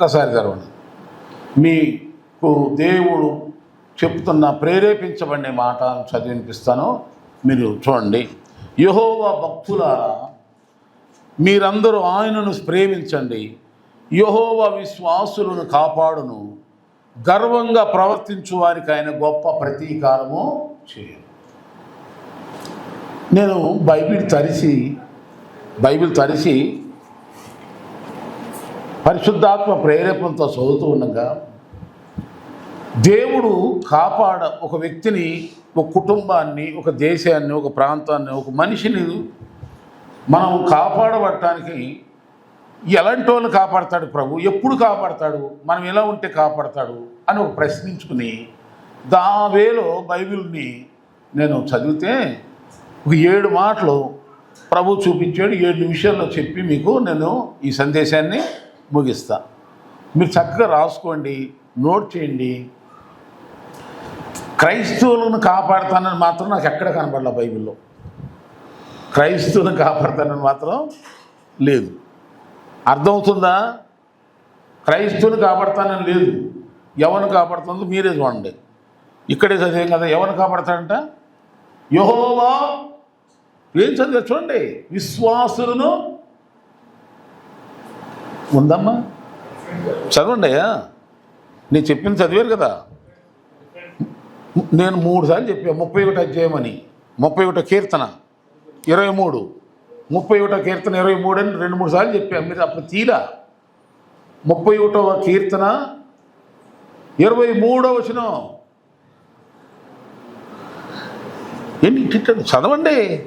ఒక్కసారి తెరవండి మీకు దేవుడు చెప్తున్న ప్రేరేపించబడిన మాట చదివినిపిస్తాను. మీరు చూడండి. యహోవా భక్తులారా మీరందరూ ఆయనను ప్రేమించండి. యహోవా విశ్వాసులను కాపాడును. గర్వంగా ప్రవర్తించు వారికి ఆయన గొప్ప ప్రతీకారము చేయను. నేను బైబిల్ తరిచి బైబిల్ తరిచి పరిశుద్ధాత్మ ప్రేరేపణతో చదువుతూ ఉండగా దేవుడు కాపాడ ఒక వ్యక్తిని ఒక కుటుంబాన్ని ఒక దేశాన్ని ఒక ప్రాంతాన్ని ఒక మనిషిని మనం కాపాడబడటానికి ఎలాంటి వాళ్ళు కాపాడతాడు ప్రభు? ఎప్పుడు కాపాడతాడు? మనం ఎలా ఉంటే కాపాడతాడు? అని ఒక ప్రశ్నించుకుని దా వేలో బైబిల్ని నేను చదివితే ఒక ఏడు మాటలు ప్రభు చూపించాడు. ఏడు నిమిషాల్లో చెప్పి మీకు నేను ఈ సందేశాన్ని ముగిస్తా. మీరు చక్కగా రాసుకోండి నోట్ చేయండి. క్రైస్తవులను కాపాడుతానని మాత్రం నాకు ఎక్కడ కనపడలే బైబిల్లో. క్రైస్తవులను కాపాడుతానని మాత్రం లేదు. అర్థమవుతుందా? క్రైస్తవుని కాపాడుతానని లేదు. ఎవరిని కాపాడుతుందో మీరే చూడండి. ఇక్కడే చదివాం కదా ఎవరిని కాపాడతాడంట? యహోవా. ఏం చదివా చూడండి. విశ్వాసులను ఉందమ్మా. చదవండి అయ్యా నేను చెప్పింది చదివారు కదా. నేను మూడు సార్లు చెప్పా ముప్పై ఒకటి అధ్యాయమని. ముప్పై ఒకటో కీర్తన ఇరవై మూడు. ముప్పై ఒకటో కీర్తన ఇరవై మూడు అని రెండు మూడు సార్లు చెప్పాను మీరు అప్పుడు తీరా. ముప్పై ఒకటవ కీర్తన ఇరవై మూడవ వచనం. ఏంటి చదవండి.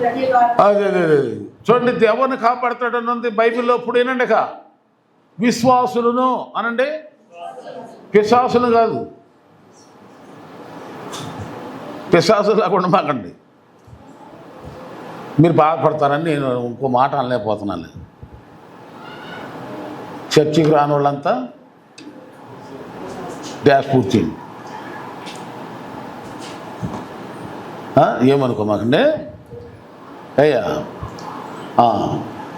ప్రతివాడు. అదే అదే చూడండి దేవుని కాపాడతాడని ఉంది బైబిల్లో ఇప్పుడు ఏనండి ఇక. విశ్వాసులను అనండి. పిశాసులు కాదు. పిశాసులు లేకుండా మాకండి. మీరు బాధపడతారని నేను ఇంకో మాట అనలేకపోతున్నాను. నేను. చర్చికి రాని వాళ్ళంతా డ్యాష్ పూర్తి అయ్యా.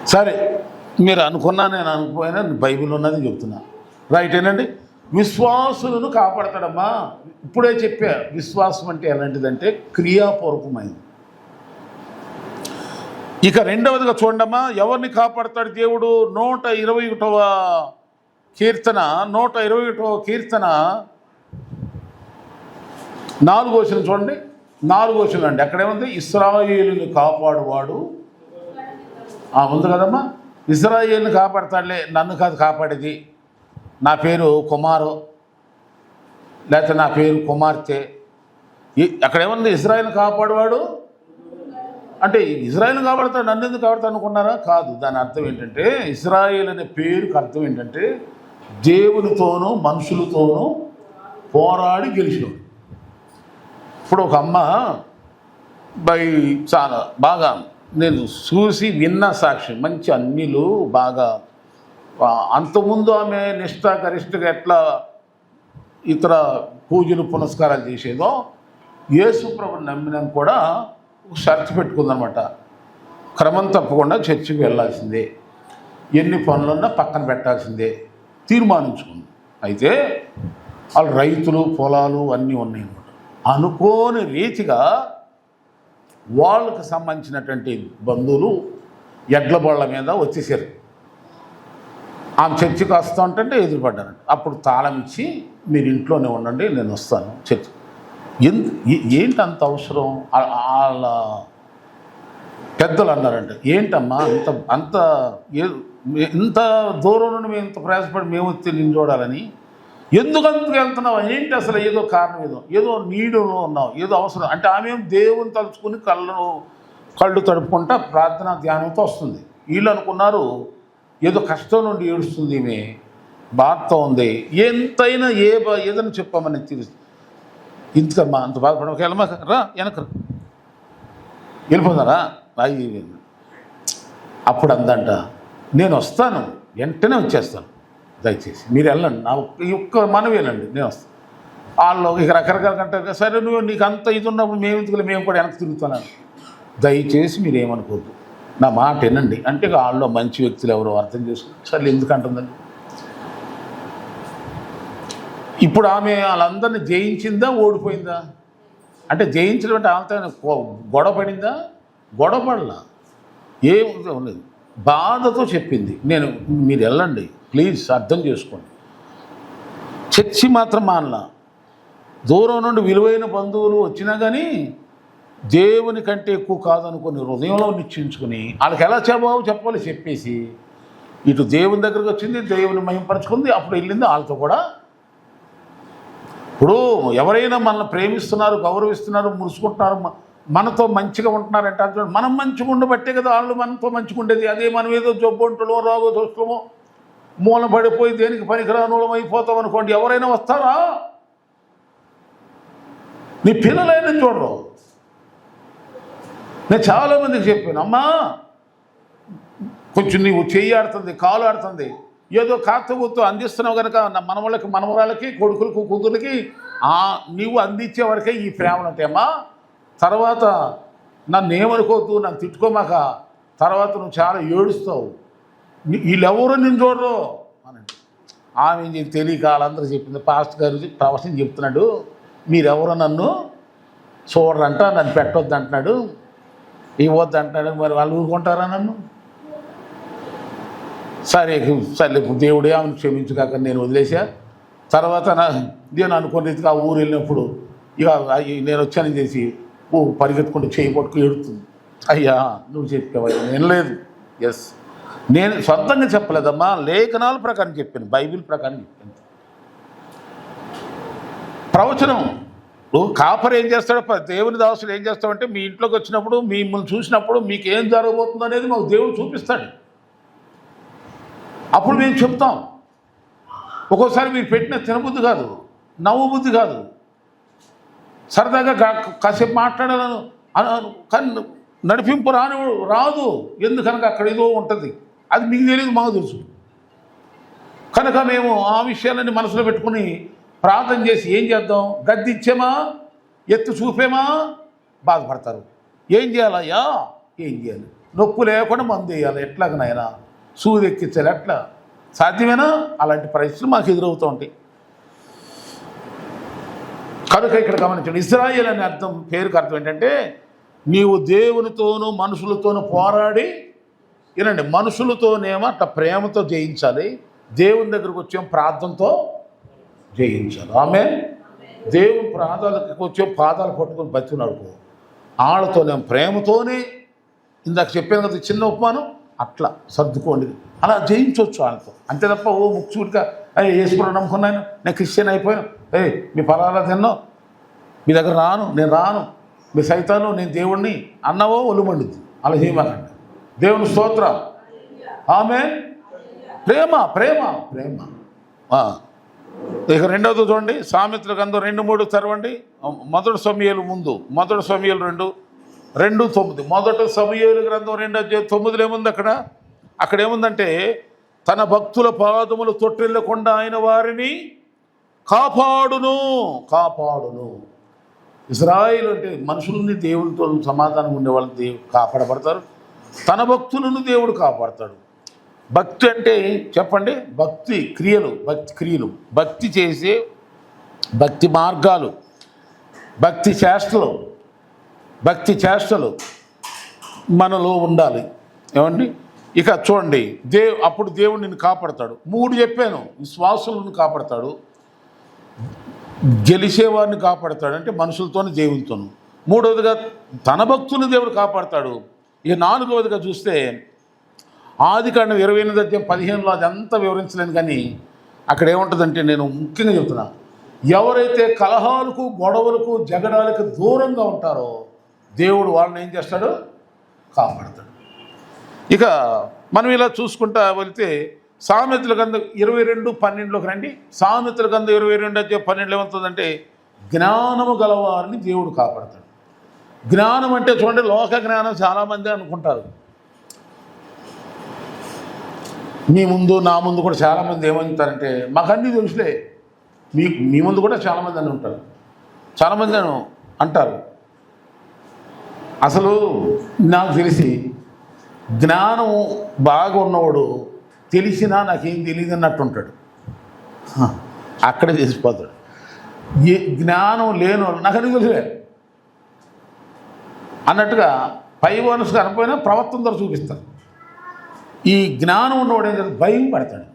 సరే మీరు అనుకున్నా నేను అనుకుపోయినా బైబిల్ ఉన్నది చెప్తున్నా. రైట్ ఏనండి? విశ్వాసులను కాపాడతాడమ్మా. ఇప్పుడే చెప్పా విశ్వాసం అంటే ఎలాంటిదంటే క్రియాపూర్వకమైంది ఇక రెండవదిగా చూడమ్మా ఎవరిని కాపాడతాడు దేవుడు? నూట ఇరవై ఒకటవ కీర్తన నూట ఇరవై ఒకటవ కీర్తన. నాలుగో వచ్చిన చూడండి. నాలుగో వచ్చిన అండి. అక్కడేముంది ఇస్రాయేలుని కాపాడువాడు. ఆ, ఉంది కదమ్మా. ఇజ్రాయేల్ని కాపాడతాడులే. నన్ను కాదు కాపాడేది. నా పేరు కుమారు. లేకపోతే నా పేరు కుమార్తె. ఈ- ఇజ్రాయేల్ని కాపాడువాడు. అంటే ఇజ్రాయేల్ కాపాడతాడు నన్ను ఎందుకు కాపాడతాడు అనుకున్నారా? కాదు. దాని అర్థం ఏంటంటే ఇజ్రాయెల్ అనే పేరుకి అర్థం ఏంటంటే దేవునితోనూ మనుషులతోనూ పోరాడి గెలిచినోడు. ఇప్పుడు ఒక అమ్మ బై చాలా బాగా నేను చూసి విన్న సాక్షి మంచి అన్నిలు బాగా అంతకుముందు ఆమె నిష్ఠ గరిష్టగా ఎట్లా ఇతర పూజలు పునస్కారాలు చేసేదో యేసుప్రభు నమ్మిన కూడా షర్తు పెట్టుకుందనమాట. క్రమం తప్పకుండా చర్చికి వెళ్ళాల్సిందే. ఎన్ని పనులున్నా పక్కన పెట్టాల్సిందే. తీర్మానించుకుంది. అయితే వాళ్ళు రైతులు పొలాలు అన్నీ ఉన్నాయి అనుకోని రీతిగా వాళ్ళకు సంబంధించినటువంటి బంధువులు ఎడ్ల బళ్ళ మీద వచ్చేసారు. ఆమె చర్చికి వస్తూ ఉంటే ఎదురుపడ్డారంట. అప్పుడు తాళం ఇచ్చి మీరు ఇంట్లోనే ఉండండి నేను వస్తాను చర్చి ఏంటి అంత అవసరం? వాళ్ళ పెద్దలు అన్నారంట. ఏంటమ్మా అంత అంత ఏ- ఇంత దూరం నుండి మేము ఇంత ప్రయాసపడి మేము వచ్చి నేను చూడాలని? ఎందుకు అందుకు వెళ్తున్నావు? ఏంటి అసలు ఏదో కారణం ఏదో? ఏదో నీడులో ఉన్నావు. ఏదో అవసరం. అంటే ఆమె దేవుని తలుచుకుని కళ్ళను కళ్ళు తడుపుకుంటా ప్రార్థన ధ్యానంతో వస్తుంది. వీళ్ళు అనుకున్నారు ఏదో కష్టం నుండి ఏడుస్తుంది ఈమె. బాధతో ఉంది. ఎంతైనా ఏ ఏదైనా చెప్పామని తెలుసు ఇంతకమ్మా అంత బాధపడ ఒక వెళ్ళమా రా వెనకరు వెళ్ళిపోతారా? అయ్యి అప్పుడు అందంట నేను వస్తాను వెంటనే వచ్చేస్తాను. దయచేసి మీరు వెళ్ళండి. నా ఒక్క- ఒక్క మనవేనండి నేను వస్తాను వాళ్ళు ఇక రకరకాల కంటారు సరే నువ్వు నీకు అంత ఇది ఉన్నప్పుడు మేము ఎందుకు మేము కూడా వెనక్కి తిరుగుతున్నాను దయచేసి మీరు ఏమనుకోద్దు నా మాట వినండి. అంటే వాళ్ళు మంచి వ్యక్తులు ఎవరో అర్థం చేసుకుని సరే ఎందుకు అంటుందండి? ఇప్పుడు ఆమె వాళ్ళందరినీ జయించిందా ఓడిపోయిందా? అంటే జయించడం అంటే వాళ్ళతో గొడవ పడిందా? గొడవ పడలా. ఏం ఉండదు బాధతో చెప్పింది. నేను మీరు వెళ్ళండి. ప్లీజ్ అర్థం చేసుకోండి. చర్చి మాత్రం మానలా. దూరం నుండి విలువైన బంధువులు వచ్చినా కానీ దేవుని కంటే ఎక్కువ కాదనుకుని హృదయంలో నిశ్చయించుకుని వాళ్ళకి ఎలా చెప్పావు చెప్పాలి చెప్పేసి ఇటు దేవుని దగ్గరకు వచ్చింది దేవుని మహింపరచుకుంది అప్పుడు వెళ్ళింది వాళ్ళతో కూడా ఇప్పుడు ఎవరైనా మనల్ని ప్రేమిస్తున్నారు గౌరవిస్తున్నారు మురుసుకుంటున్నారు మనతో మంచిగా ఉంటున్నారంటే అంటే మనం మంచిగా ఉండబట్టే కదా వాళ్ళు మనతో మంచిగా ఉండేది. అదే మనం ఏదో జబ్బు ఉంటులో రాగో దోస్తమో మూల పడిపోయి దేనికి పనికిరానులం అయిపోతాం అనుకోండి. ఎవరైనా వస్తారా? నీ పిల్లలైనా చూడరు. నేను చాలామందికి చెప్పాను అమ్మా కొంచెం నీవు చెయ్యి ఆడుతుంది కాలు ఆడుతుంది ఏదో కాత్తగుత్తు అందిస్తున్నావు కనుక మనవాళ్ళకి మనవళ్ళకి మనవరాళ్ళకి కొడుకులకు కూతురికి నీవు అందించే వరకే ఈ ప్రేమలు ఉంటాయమ్మా. తర్వాత నన్ను ఏమనుకోవద్దు నన్ను తిట్టుకోమాక తర్వాత నువ్వు చాలా ఏడుస్తావు. వీళ్ళెవరు నేను చూడరు? అని. ఆమె ఏం తెలియక వాళ్ళందరూ చెప్పింది. పాస్ట్ గారు ప్రవచనం చెప్తున్నాడు. మీరెవరు నన్ను చూడరంట నన్ను పెట్టొద్దు అంటున్నాడు ఇవ్వద్దు అంటున్నాడు మరి వాళ్ళు ఊరుకుంటారా నన్ను? సరే సరే దేవుడే ఆమెను క్షమించుకాక నేను వదిలేసా తర్వాత నా నేను అనుకున్న రీతిగా ఆ ఊరు వెళ్ళినప్పుడు ఇక అయ్యి నేను వచ్చానని చేసి ఓ పరిగెత్తుకుంటూ చేయి పట్టుకు ఏడుతుంది అయ్యా నువ్వు చెప్పావయ్యా నేను లేదు ఎస్ నేను సొంతంగా చెప్పలేదమ్మా లేఖనాల ప్రకారం చెప్పాను బైబిల్ ప్రకారం చెప్పాను. ప్రవచనం నువ్వు కాపర్ ఏం చేస్తాడో ప- దేవుని దాసులు ఏం చేస్తాడంటే మీ ఇంట్లోకి వచ్చినప్పుడు మిమ్మల్ని చూసినప్పుడు మీకు ఏం జరగబోతుందో అనేది మాకు దేవుడు చూపిస్తాడు. అప్పుడు మేము చెప్తాం. ఒక్కోసారి మీరు పెట్టిన తినబుద్ధి కాదు నవ్వు బుద్ధి కాదు. సరదాగా కాసేపు మాట్లాడాలను కానీ నడిపింపు రాని రాదు. ఎందుకనక అక్కడ ఏదో ఉంటుంది. అది మీకు తెలియదు మాకు తెలుసు. కనుక మేము ఆ విషయాలన్నీ మనసులో పెట్టుకుని ప్రార్థన చేసి ఏం చేద్దాం? గద్దిచ్చేమా? ఎత్తు చూపేమా? బాధపడతారు. ఏం చేయాలయ్యా? ఏం చేయాలి? నొప్పు లేకుండా మందు వేయాలి. ఎట్లాగనైనా. సూది అట్లా సాధ్యమేనా? అలాంటి పరిస్థితులు మాకు ఎదురవుతూ ఉంటాయి. కనుక ఇక్కడ గమనించండి. ఇజ్రాయేల్ అనే అర్థం పేరుకు అర్థం ఏంటంటే నీవు దేవునితోనూ మనుషులతోనూ పోరాడి వినండి మనుషులతోనేమో అట్లా ప్రేమతో జయించాలి దేవుని దగ్గరకు వచ్చే ప్రార్థనతో జయించాలి. ఆమె దేవుని ప్రాదాలకు వచ్చే పాదాలు పట్టుకొని బతుకున్నాడు ఆళ్ళతోనేమో ప్రేమతోనే ఇందాక చెప్పాను కదా చిన్న ఉపమానం? అట్లా సర్దుకోండి. అలా జయించవచ్చు వాళ్ళతో. అంతే తప్ప ఓ ముక్చూడిగా అయ్యే ఈశ్వరుడు నమ్ముకున్నాను నేను. క్రిస్టియన్ అయిపోయాను. ఏ మీ పలానా తిన్నావు. మీ దగ్గర రాను. నేను రాను. మీ సైతాను నేను దేవుణ్ణి అన్నవో ఒలుమండుద్ది. అలా చేయమనండి. దేవుని స్తోత్ర ఆమె ప్రేమ ప్రేమ ప్రేమ. ఇక రెండవది చూడండి. సామెతల గంధం రెండు మూడు చదవండి. మొదటి సమయాలు ముందు. మొదటి సమయాలు రెండు. రెండు తొమ్మిది. మొదట సమయలు గ్రంథం రెండు అధ్యాయం తొమ్మిదిలో ఏముంది అక్కడ? అక్కడ ఏముందంటే తన భక్తుల పాదములు తొట్టిల్లకుండా ఆయన వారిని కాపాడును. కాపాడును. ఇజ్రాయిల్ అంటే మనుషుల్ని దేవునితో సమాధానం ఉండే వాళ్ళు దేవుడు కాపాడబడతారు. తన భక్తులను దేవుడు కాపాడతాడు. భక్తి అంటే చెప్పండి భక్తి క్రియలు భక్తి క్రియలు. భక్తి చేసే భక్తి మార్గాలు భక్తి చేష్టలు భక్తి చేష్టలు మనలో ఉండాలి. ఏమండి? ఇక చూడండి దే అప్పుడు దేవుడు నిన్ను కాపాడతాడు. మూడు చెప్పాను విశ్వాసులను కాపాడతాడు. గెలిచేవాడిని కాపాడతాడు. అంటే మనుషులతోనే దేవునితోను. మూడవదిగా తన భక్తుని దేవుడు కాపాడతాడు. ఇక నాలుగవదిగా చూస్తే ఆది కాండం ఇరవై ఎనిమిది అధ్యాయం పదిహేనులో అదంతా వివరించలేను కానీ అక్కడ ఏముంటుందంటే నేను ముఖ్యంగా చెప్తున్నా. ఎవరైతే కలహాలకు గొడవలకు జగడాలకు దూరంగా ఉంటారో దేవుడు వాళ్ళని ఏం చేస్తాడు? కాపాడతాడు. ఇక మనం ఇలా చూసుకుంటా వెళ్తే సామెతల గంధ ఇరవై రెండు పన్నెండులోకి రండి. సామెతల గంధ ఇరవై రెండు అధ్యాయం పన్నెండులో ఏమవుతుందంటే జ్ఞానము గలవారిని దేవుడు కాపాడతాడు. జ్ఞానం అంటే చూడండి లోక జ్ఞానం చాలామంది అనుకుంటారు. మీ ముందు నా ముందు కూడా చాలామంది ఏమంటారంటే మాకు తెలుసులే. మీ మీ ముందు కూడా చాలామంది అని ఉంటారు. చాలామంది అంటారు. అసలు నాకు తెలిసి జ్ఞానం బాగా ఉన్నవాడు తెలిసినా నాకేం తెలియదు అన్నట్టు ఉంటాడు అక్కడే తెలిసిపోతాడు. ఏ జ్ఞానం వాళ్ళు నాకు అని తెలిసే అన్నట్టుగా పై మనసు కనపోయినా ప్రవర్తన ద్వారా చూపిస్తారు ఈ జ్ఞానం ఉన్నవాడు ఏంటంటే భయం పడతాడు.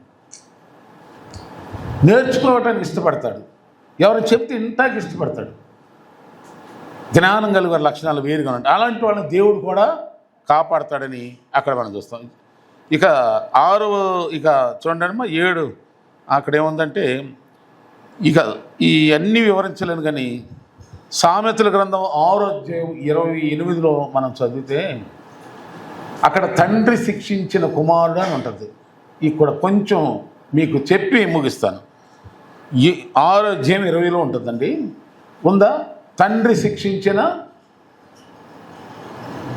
నేర్చుకోవటానికి ఇష్టపడతాడు. ఎవరు చెప్తే ఇంతకి ఇష్టపడతాడు. జ్ఞానం కలిగిన లక్షణాలు వేరుగా ఉంటాయి. అలాంటి వాళ్ళని దేవుడు కూడా కాపాడతాడని అక్కడ మనం చూస్తాం. ఇక ఆరు ఇక చూడండి అమ్మా ఏడు. అక్కడ ఏముందంటే ఇక ఈ అన్నీ వివరించలేను కానీ సామెతల గ్రంథం ఆరో అధ్యాయం ఇరవై ఎనిమిదిలో మనం చదివితే అక్కడ తండ్రి శిక్షించిన కుమారుడు అని ఉంటుంది. ఇక్కడ కొంచెం మీకు చెప్పి ముగిస్తాను. ఈ ఆరో అధ్యాయం ఇరవైలో ఉంటుందండి. ఉందా? తండ్రి శిక్షించిన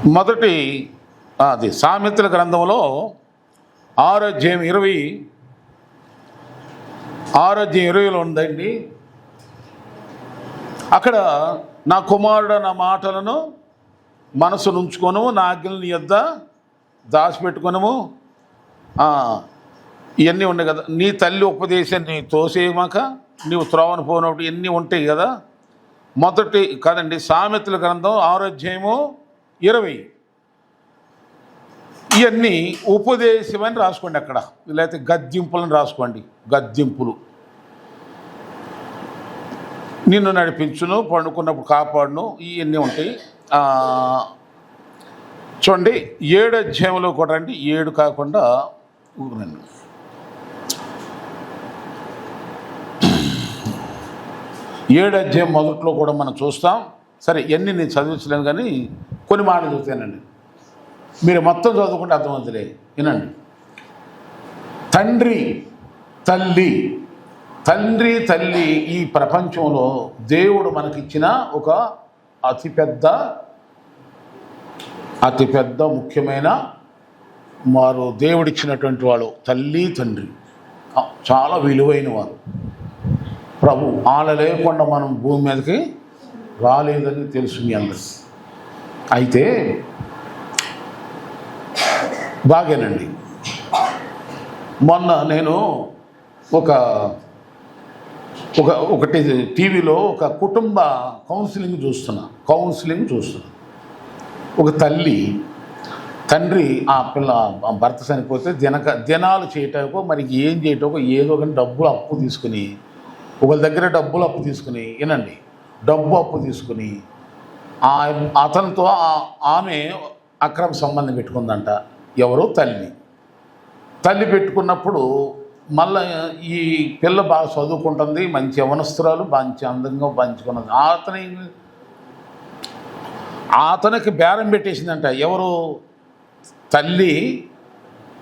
మొదటి అది సామెతల గ్రంథంలో ఆరోగ్యం ఇరవై ఆరోగ్యం ఇరవైలో ఉందండి. అక్కడ నా కుమారుడు నా మాటలను మనసు నుంచుకొను నా ఆజ్ఞలు నీ యొద్ద దాచిపెట్టుకొనము. ఇవన్నీ ఉన్నాయి కదా. నీ తల్లి ఉపదేశాన్ని తోసేయమాక నీవు త్రోవను పోనప్పుడు ఇవన్నీ ఉంటాయి కదా. మొదటి కాదండి సామెతల గ్రంథం ఆరోగ్యము ఇరవై. ఇవన్నీ ఉపదేశమని రాసుకోండి అక్కడ. లేకపోతే గద్దింపులను రాసుకోండి. గద్దింపులు నిన్ను నడిపించును పండుకున్నప్పుడు కాపాడును ఇవన్నీ ఉంటాయి. చూడండి ఏడు అధ్యాయంలో కూడా రండి. ఏడు కాకుండా రండి. ఏడు అధ్యాయం మొదట్లో కూడా మనం చూస్తాం. సరే ఎన్ని నేను చదివించలేను కానీ కొన్ని మాటలు చదువుతానండి మీరు మొత్తం చదువుకుంటే అర్థమవుతులే వినండి. తండ్రి తల్లి తండ్రి తల్లి ఈ ప్రపంచంలో దేవుడు మనకిచ్చిన ఒక అతిపెద్ద అతిపెద్ద ముఖ్యమైన వారు దేవుడిచ్చినటువంటి వాళ్ళు తల్లి తండ్రి. చాలా విలువైన వారు. ప్రభు ఆల లేకుండా మనం భూమి మీదకి రాలేదని తెలుసు మీ అందరికి. అయితే బాగేనండి. మొన్న నేను ఒక ఒక ఒకటి టీవీలో ఒక కుటుంబ కౌన్సిలింగ్ చూస్తున్నా కౌన్సిలింగ్ చూస్తున్నా. ఒక తల్లి తండ్రి ఆ పిల్ల భర్త చనిపోతే దినక దినాలు చేయటానికో మరి ఏం చేయటానికో ఏదో కానీ డబ్బులు అప్పు తీసుకుని ఒకరి దగ్గర డబ్బులు అప్పు తీసుకుని వినండి డబ్బు అప్పు తీసుకుని అతనితో ఆమె అక్రమ సంబంధం పెట్టుకుందంట. ఎవరో తల్లి. తల్లి పెట్టుకున్నప్పుడు మళ్ళీ ఈ పిల్ల బాగా చదువుకుంటుంది మంచి యవనస్తురాలు మంచి అందంగా పంచుకున్నది. అతని అతనికి బేరం పెట్టేసిందంట. ఎవరు? తల్లి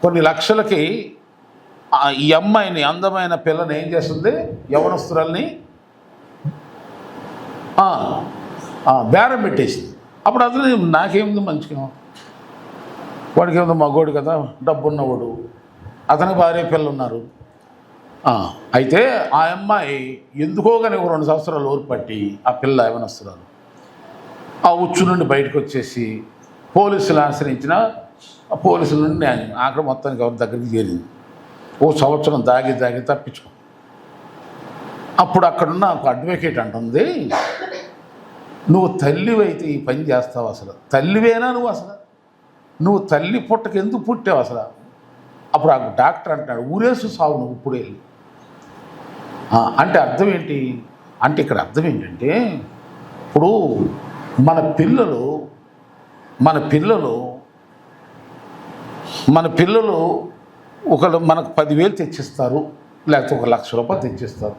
కొన్ని లక్షలకి ఈ అమ్మాయిని అందమైన పిల్లని ఏం చేస్తుంది? యవనస్తురాల్ని బేరం పెట్టేసింది. అప్పుడు అతను నాకేముంది మంచిగా వాడికి ఏముంది మగోడు కదా డబ్బున్నవాడు. అతనికి భార్య పిల్లలు ఉన్నారు అయితే ఆ అమ్మాయి ఎందుకో కానీ ఒక రెండు సంవత్సరాలు ఊరు ఆ పిల్ల యవనస్తురాలు. ఆ ఉచ్చు నుండి బయటకు వచ్చేసి పోలీసులు ఆశ్రయించిన ఆ పోలీసుల నుండి న్యాయం. అక్కడ మొత్తానికి ఎవరి దగ్గరికి చేరింది. ఓ సంవత్సరం దాగి దాగి తప్పించుకో. అప్పుడు అక్కడున్న ఒక అడ్వకేట్ అంటుంది నువ్వు తల్లివైతే ఈ పని చేస్తావు అసలు. తల్లివేనా నువ్వు అసలు? నువ్వు తల్లి పుట్టకు ఎందుకు పుట్టావు అసలు? అప్పుడు ఆ డాక్టర్ అంటాడు ఊరేసు సావు నువ్వు ఇప్పుడు వెళ్ళి. అంటే అర్థం ఏంటి? అంటే ఇక్కడ అర్థం ఏంటంటే ఇప్పుడు మన పిల్లలు మన పిల్లలు మన పిల్లలు ఒకళ్ళు మనకు పదివేలు తెచ్చిస్తారు లేకపోతే ఒక లక్ష రూపాయలు తెచ్చిస్తారు.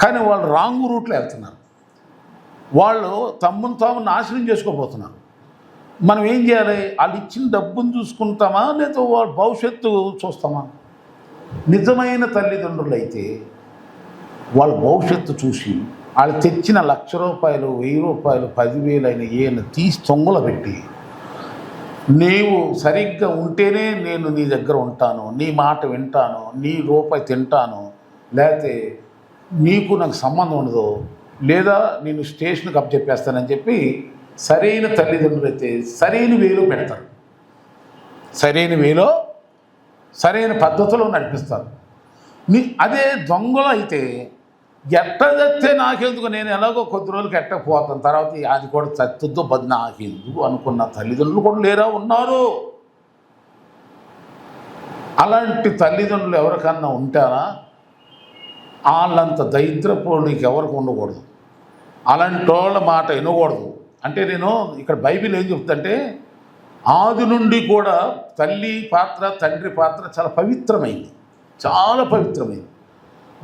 కానీ వాళ్ళు రాంగ్ రూట్లో వెళ్తున్నారు. వాళ్ళు తమ్మును తాము నాశనం చేసుకోబోతున్నారు. మనం ఏం చేయాలి? వాళ్ళు ఇచ్చిన డబ్బును చూసుకుంటామా లేదా వాళ్ళ భవిష్యత్తు చూస్తామా? నిజమైన తల్లిదండ్రులు అయితే వాళ్ళ భవిష్యత్తు చూసి వాళ్ళు తెచ్చిన లక్ష రూపాయలు వెయ్యి రూపాయలు పదివేలు అయిన ఏమైనా తీసి తొంగలు పెట్టి నీవు సరిగ్గా ఉంటేనే నేను నీ దగ్గర ఉంటాను నీ మాట వింటాను నీ రూపాయి తింటాను. లేకపోతే నీకు నాకు సంబంధం ఉండదు. లేదా నేను స్టేషన్కి అప్పచెప్పేస్తానని చెప్పి సరైన తల్లిదండ్రులు అయితే సరైన వేలో పెడతారు. సరైన వేలో సరైన పద్ధతిలో నడిపిస్తారు. నీ అదే దొంగలు అయితే ఎట్ట చస్తే నాకెందుకు? నేను ఎలాగో కొద్ది రోజులకి ఎట్ట పోతాను తర్వాత అది కూడా చచ్చుద్దో బది నాకెందుకు అనుకున్న తల్లిదండ్రులు కూడా లేరా ఉన్నారు. అలాంటి తల్లిదండ్రులు ఎవరికన్నా ఉంటారా? వాళ్ళంత దరిద్రపు ఎవరికి ఉండకూడదు. అలాంటి వాళ్ళ మాట వినకూడదు. అంటే నేను ఇక్కడ బైబిల్ ఏం చెప్తుంటే ఆది నుండి కూడా తల్లి పాత్ర తండ్రి పాత్ర చాలా పవిత్రమైంది. చాలా పవిత్రమైంది.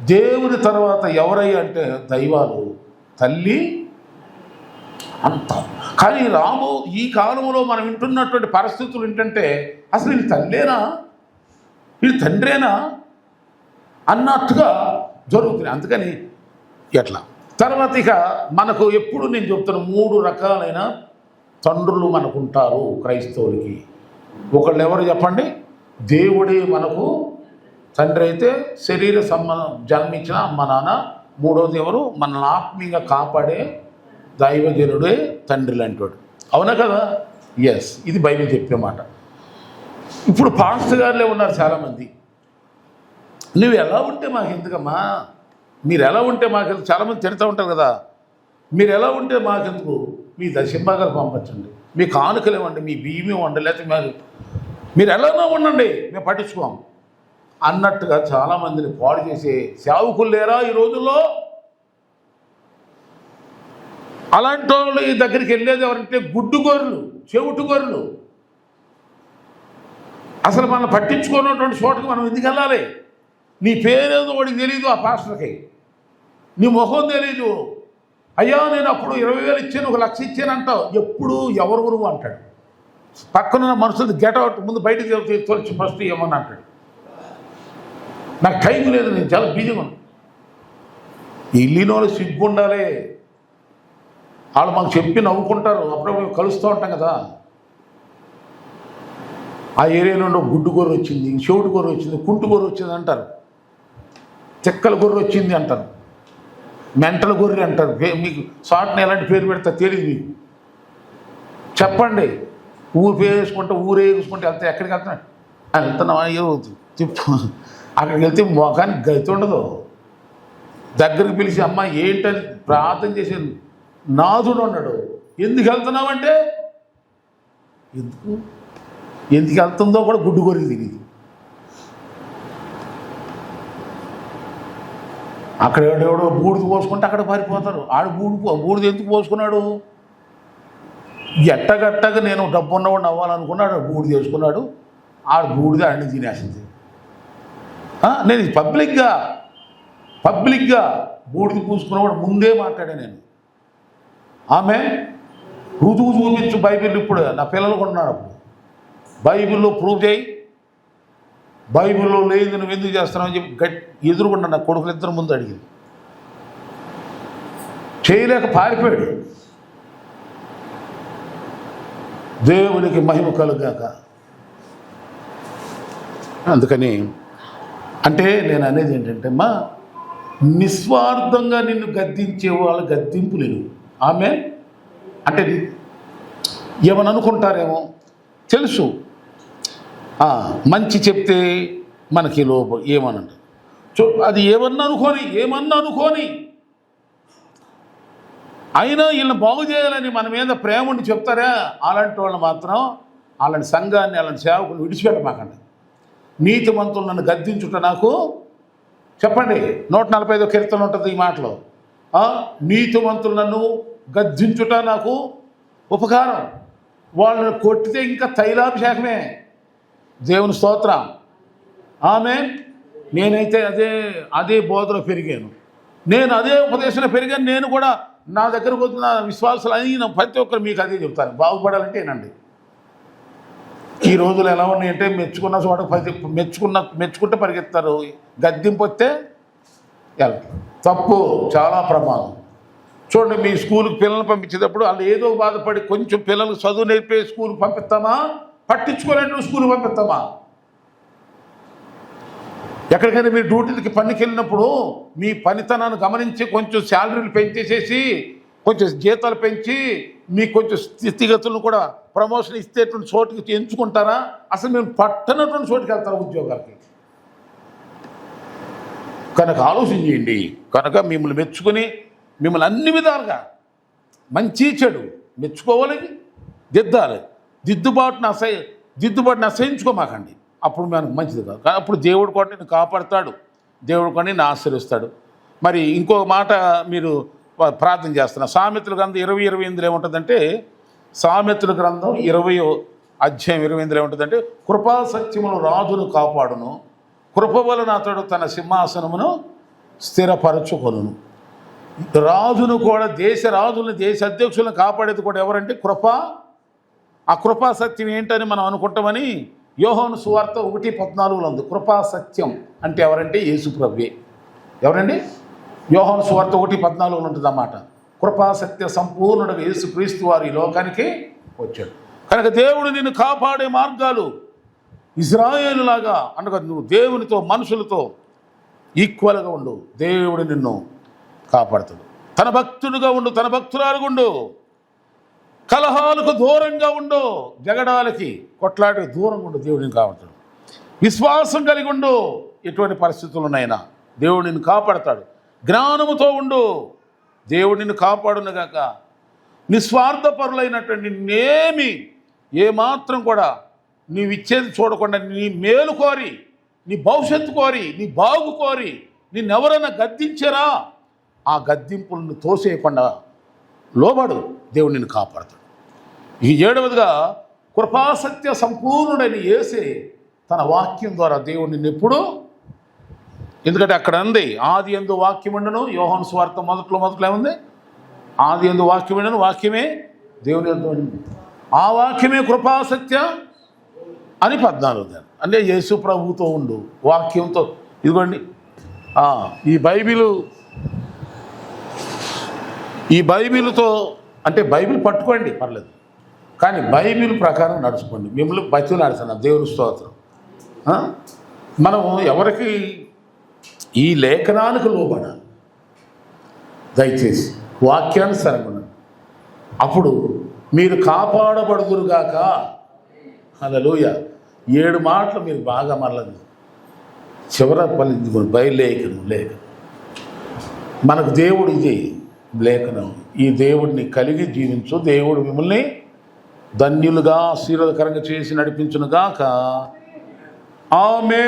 దేవుని తర్వాత ఎవరై అంటే దైవాలు. తల్లి అంత. కానీ రాము ఈ కాలంలో మనం వింటున్నటువంటి పరిస్థితులు ఏంటంటే అసలు వీళ్ళు తల్లేనా? వీళ్ళు తండ్రేనా? అన్నట్టుగా జరుగుతున్నాయి అందుకని ఎట్లా? తర్వాత ఇక మనకు ఎప్పుడు నేను చెప్తున్న మూడు రకాలైన తండ్రులు మనకు ఉంటారు క్రైస్తవులకి. ఒకళ్ళు ఎవరు చెప్పండి? దేవుడే మనకు తండ్రి అయితే శరీర సంబంధం జన్మించిన అమ్మ నాన్న. మూడోది ఎవరు? మనల్ని ఆత్మీయంగా కాపాడే దైవజనుడే తండ్రి లాంటివాడు అవునా కదా? ఎస్ ఇది బైబిల్ చెప్పే మాట. ఇప్పుడు పాస్టర్ గారులే ఉన్నారు చాలామంది. నువ్వు ఎలా ఉంటే మాకు ఎందుకమ్మా? మీరు ఎలా ఉంటే మాకు చాలామంది తిడతా ఉంటారు కదా. మీరు ఎలా ఉంటే మాకెందుకు మీ దశంభాగాలు పంపించండి మీ కానుకలు ఇవ్వండి మీ బియ్యం ఇవ్వండి లేకపోతే మీరు ఎలానో ఉండండి మేము పట్టించుకోము. అన్నట్టుగా చాలామందిని పాడు చేసే సేవకులు లేరా ఈ రోజుల్లో? అలాంటి వాళ్ళు ఈ దగ్గరికి వెళ్ళేది ఎవరంటే గుడ్డు గొర్రెలు చెవిటి గొర్రెలు అసలు మనం పట్టించుకున్నటువంటి చోటకి మనం ఎందుకు వెళ్ళాలి? నీ పేరేదో వాడికి తెలియదు ఆ పాస్టర్కి. నీ ముఖం తెలీదు. అయ్యా నేను అప్పుడు ఇరవై వేలు ఇచ్చాను ఒక లక్ష ఇచ్చాను అంటావు. ఎప్పుడు ఎవరు గురువు అంటాడు? పక్కనున్న మనుషులు గెట్ అవుట్ ముందు బయటకు వెళ్తే తొలిచి ఫస్ట్ ఏమని అంటాడు? నాకు టైం లేదు నేను చాలా బిజీగా ఉన్నాను. ఇల్లినోళ్ళు సిగ్గుండాలి. ఉండాలి వాళ్ళు మాకు చెప్పి నవ్వుకుంటారు అప్పుడప్పుడు కలుస్తూ ఉంటాం కదా. ఆ ఏరియా నుండి ఒక గుడ్డు గొర్రె వచ్చింది చెవుడు గొర్రె వచ్చింది కుంటు గొర్రె వచ్చింది అంటారు. చెక్కల గొర్రె వచ్చింది అంటారు. మెంటల గొర్రె అంటారు. మీకు షార్ట్ని ఎలాంటి పేరు పెడతా తెలియదు మీకు. చెప్పండి. ఊరు పేరు వేసుకుంటే ఊరే వేసుకుంటే వెళ్తే ఎక్కడికి వెళ్తున్నాడు? వెళ్తున్నావా? ఏదో చెప్పు అక్కడికి వెళ్తే మొఖానికి గతి ఉండదు. దగ్గరికి పిలిచి అమ్మ ఏంటని ప్రార్థన చేసే నాథుడు ఉన్నాడు. ఎందుకు వెళ్తున్నామంటే ఎందుకు? ఎందుకు వెళ్తుందో కూడా గుడ్డు కొరికి తెలియదు అక్కడ ఎవడెవడో బూడిద పోసుకుంటే అక్కడ పారిపోతారు. ఆడు బూడి పో- బూడిద ఎందుకు పోసుకున్నాడు? ఎట్టగట్టగా నేను డబ్బు ఉన్నవాడిని అవ్వాలనుకున్నాడు బూడిది బూడిద చేసుకున్నాడు ఆడు బూడిద అన్ని తినేసింది. నేను పబ్లిక్గా పబ్లిక్గా బూడిది పూసుకున్నవాడు ముందే మాట్లాడా నేను. ఆమె రుజువు చూపించు బైబిల్ ఇప్పుడు నా పిల్లలు కొన్నాడు అప్పుడు. బైబిల్లో ప్రూవ్ చేయి. బైబిల్లో లేదు నువ్వు ఎందుకు చేస్తున్నావు అని చెప్పి గట్ ఎదురుకుండా నా కొడుకులు ఇద్దరు ముందు అడిగింది. చేయలేక పారిపోయాడు. దేవునికి మహిమ కలుగాక. అందుకని అంటే నేను అనేది ఏంటంటే అమ్మా నిస్వార్థంగా నిన్ను గద్దించే వాళ్ళు గద్దింపు లేవు ఆమె అంటే ఏమని అనుకుంటారేమో తెలుసు మంచి చెప్తే మనకి లోపం ఏమనండి? చూ అది ఏమన్నా అనుకోని ఏమన్నా అనుకోని అయినా వీళ్ళని బాగు చేయాలని మన మీద ప్రేమ ఉండి చెప్తారా? అలాంటి వాళ్ళు మాత్రం అలాంటి సంఘాన్ని అలాంటి సేవకులు విడిచిపెట్టమాకండి. నీతిమంతులు నన్ను గద్దించుట నాకు చెప్పండి నూట నలభై ఐదో కీర్తన ఉంటుంది ఈ మాటలో. ఆ, నీతిమంతులు నన్ను గద్దించుట నాకు ఉపకారం. వాళ్ళని కొట్టితే ఇంకా తైలాభిషేకమే. దేవుని స్తోత్రం. ఆమె నేనైతే అదే అదే బోధలో పెరిగాను. నేను అదే ఉపదేశంలో పెరిగాను. నేను కూడా నా దగ్గరకు వచ్చిన విశ్వాసాలు అయిన ప్రతి ఒక్కరు మీకు అదే చెప్తాను బాగుపడాలంటే ఏనండి ఈ రోజులు ఎలా ఉన్నాయంటే మెచ్చుకున్న చోట మెచ్చుకున్న మెచ్చుకుంటే పరిగెత్తారు. గద్దెంపు వస్తే తప్పు చాలా ప్రమాదం. చూడండి మీ స్కూల్కి పిల్లల్ని పంపించేటప్పుడు వాళ్ళు ఏదో బాధపడి కొంచెం పిల్లలకు చదువు నేర్పే స్కూల్కి పంపిస్తామా? పట్టించుకోలేని స్కూల్కి పంపిస్తామా? ఎక్కడికైనా మీరు డ్యూటీలకి పనికి వెళ్ళినప్పుడు మీ పనితనాన్ని గమనించి కొంచెం శాలరీలు పెంచేసేసి కొంచెం జీతాలు పెంచి మీకు కొంచెం స్థితిగతులను కూడా ప్రమోషన్ ఇచ్చేటువంటి చోటుకి ఎంచుకుంటారా అసలు మేము పట్టనటువంటి చోటుకి వెళ్తారా ఉద్యోగాలకి. కనుక ఆలోచన చేయండి. కనుక మిమ్మల్ని మెచ్చుకొని మిమ్మల్ని అన్ని విధాలుగా మంచి చెడు మెచ్చుకోవాలి దిద్దాలి. దిద్దుబాటును అసహ్య దిద్దుబాటుని అసహించుకోమాకండి. అప్పుడు మనకు మంచిది కాదు. అప్పుడు దేవుడు కూడా నేను కాపాడుతాడు. దేవుడు కూడా నేను ఆశ్రయిస్తాడు మరి ఇంకో మాట మీరు ప్రార్థన చేస్తున్నా. సామెతల గ్రంథం ఇరవై ఇరవై ఎనిమిదిలో ఏముంటుందంటే సామెతల గ్రంథం ఇరవై అధ్యాయం ఇరవై ఎనిమిదిలో ఏముంటుందంటే కృపా సత్యమును రాజును కాపాడును. కృప వలన అతడు తన సింహాసనమును స్థిరపరచుకొనును. రాజును కూడా దేశ రాజులను దేశ అధ్యక్షులను కాపాడేది కూడా ఎవరంటే కృప. ఆ కృపా సత్యం ఏంటని మనం అనుకుంటామని యోహోను సువార్త ఒకటి పద్నాలుగులో ఉంది. కృపా సత్యం అంటే ఎవరంటే యేసు ఎవరండి? యోహన్ సువార్త ఒకటి పద్నాలుగులో ఉంటుంది అన్నమాట కృపా సత్య సంపూర్ణుడుగా యేసు క్రీస్తు వారు ఈ లోకానికి వచ్చాడు. కనుక దేవుడు నిన్ను కాపాడే మార్గాలు ఇజ్రాయేలులాగా అనగా నువ్వు దేవునితో మనుషులతో ఈక్వల్గా ఉండు. దేవుడు నిన్ను కాపాడుతాడు. తన భక్తుడుగా ఉండు తన భక్తురాలుగా ఉండు. కలహాలకు దూరంగా ఉండు. జగడాలకి కొట్లాడికి దూరంగా ఉండు. దేవుడిని కాపాడుతాడు. విశ్వాసం కలిగి ఉండు. ఎటువంటి పరిస్థితులు ఉన్నాయినా దేవుడిని కాపాడతాడు. జ్ఞానముతో ఉండు. దేవుడు నిన్ను కాపాడునుగాక. నిస్వార్థపరులైనటువంటి నేమి ఏమాత్రం కూడా నీవిచ్చేది చూడకుండా నీ మేలు కోరి నీ భవిష్యత్తు కోరి నీ బాగు కోరి నిన్నెవరైనా గద్దించారా? ఆ గద్దింపులను తోసేయకుండా లోబడు. దేవుడు నిన్ను కాపాడుతాడు. ఈ ఏడవదిగా కృపాసత్య సంపూర్ణుడని ఏసే తన వాక్యం ద్వారా దేవుడు నిన్ను ఎప్పుడూ ఎందుకంటే అక్కడ ఉంది ఆది ఎందు వాక్యం ఉండను యోహన్ స్వార్థ మొదట్లో మొదట్లో ఏముంది? ఆది ఎందు వాక్యం ఉండను వాక్యమే దేవుని ఎందు ఆ వాక్యమే కృపాసత్య అని పద్నాలుగు అంటే యేసు ప్రభువుతో ఉండు వాక్యంతో. ఇదిగోండి ఈ బైబిలు ఈ బైబిల్తో అంటే బైబిల్ పట్టుకోండి పర్లేదు. కానీ బైబిల్ ప్రకారం నడుచుకోండి. మిమ్మల్ని బతులు నడుస్తున్నా దేవుని స్తోత్రం. మనం ఎవరికి ఈ లేఖనానికి లోబడాలి. దయచేసి వాక్యానుసారంగా అప్పుడు మీరు కాపాడబడుదురుగాక. అలలోయ ఏడు మాటలు మీరు బాగా మరలదు. చివర పలించుకుని బయలేఖను లేఖ మనకు దేవుడు ఇది లేఖనం. ఈ దేవుడిని కలిగి జీవించు దేవుడు మిమ్మల్ని ధన్యులుగా ఆశీర్వాదకరంగా చేసి నడిపించునుగాక. ఆమె